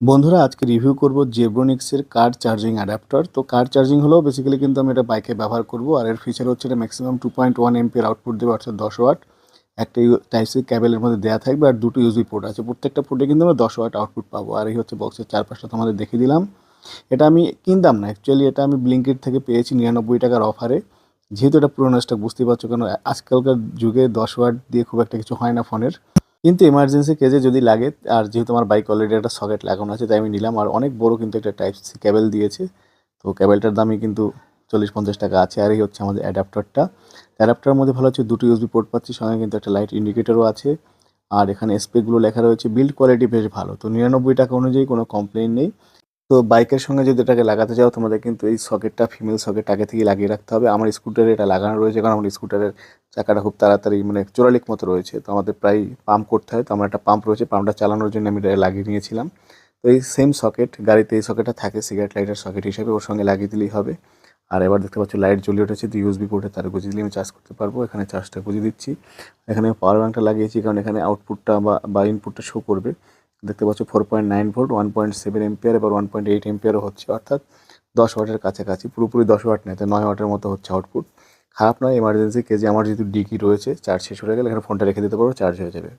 বন্ধুরা, আজকে রিভিউ করব জেব্রোনিক্সের কার চার্জিং অ্যাডাপ্টার তো কার চার্জিং হলেও বেসিক্যালি কিন্তু আমি এটা বাইকে ব্যবহার করব। আর এর ফিচার হচ্ছে এটা ম্যাক্সিমাম টু পয়েন্ট ওয়ান এমপির আউটপুট দেবে, অর্থাৎ দশ ওয়াট একটা টাইপ সি ক্যাবেলের মধ্যে দেওয়া থাকবে আর দুটো ইউজি পোর্ট আছে। প্রত্যেকটা পোর্টে কিন্তু আমরা দশ ওয়াট আউটপুট পাবো। আর এই হচ্ছে বক্সের চারপাশটা তোমাদের দেখিয়ে দিলাম। এটা আমি কিনতাম না। অ্যাকচুয়ালি এটা আমি ব্লিঙ্কিট থেকে পেয়েছি নিরানব্বই টাকার অফারে যেহেতু এটা পুরোনো স্টক বুঝতেই পারছ কেন? আজকালকার যুগে দশ ওয়াট দিয়ে খুব একটা কিছু হয় না ফোনের। কিন্তু এমার্জেন্সি কেজে যদি লাগে, আর যেহেতু আমার বাইক অলরেডি একটা সকেট লাগানো আছে, তাই আমি নিলাম। আর অনেক বড় কিন্তু একটা টাইপ সি ক্যাবেল দিয়েছে। তো ক্যাবেলটার দামই কিন্তু চল্লিশ পঞ্চাশ টাকা আছে, আর এই হচ্ছে আমাদের অ্যাডাপ্টারটা অ্যাডাপ্টারের মধ্যে ভালো হচ্ছে দুটো ইউসবি পোর্ট পাচ্ছি, সঙ্গে কিন্তু একটা লাইট ইন্ডিকেটরও আছে। আর এখানে স্পেকগুলো লেখা রয়েছে বিল্ড কোয়ালিটি বেশ ভালো। তো নিরানব্বই টাকা অনুযায়ী কোনো কমপ্লেন নেই। তো বাইকের সঙ্গে যদি এটাকে লাগাতে চাও, তোমাদের কিন্তু এই সকেটটা ফিমেল সকেট আগে থেকে লাগিয়ে রাখতে হবে। আমার স্কুটারে এটা লাগানো রয়েছে, কারণ আমার স্কুটারের চাকাটা খুব তাড়াতাড়ি মানে চোরালিক মতো রয়েছে। তো আমাদের প্রায় পাম্প করতে হয়, তো আমার একটা পাম্প রয়েছে পাম্পটা চালানোর জন্য আমি এটা লাগিয়ে নিয়েছিলাম। তো এই সেম সকেট গাড়িতে এই সকেটটা থাকে সিগারেট লাইটের সকেট হিসেবে ওর সঙ্গে লাগিয়ে দিলেই হবে। আর এবার দেখতে পাচ্ছ লাইট জ্বলিয়ে উঠেছে, তো ইউএসবি পোর্টে তার গুজিয়ে দিলে আমি চার্জ করতে পারব। এখানে চার্জটা গুজিয়ে দিচ্ছি। এখানে পাওয়ার ব্যাঙ্কটা লাগিয়েছি, কারণ এখানে আউটপুটটা বা ইনপুটটা শো করবে। দেখতে পাচ্ছ four point nine volt one point seven ampere এবার ওয়ান পয়েন্ট এইট এম্পিয়ারও হচ্ছে, অর্থাৎ দশ ওয়াটের কাছাকাছি, পুরোপুরি দশ ওয়াট নেই তো নয় ওয়াটের মতো হচ্ছে আউটপুট খারাপ নয় এমার্জেন্সি কেজি আমার যেহেতু ডিকি রয়েছে চার্জ শেষ হয়ে গেলে এখানে ফোনটা রেখে দিতে পারব চার্জ হয়ে যাবে।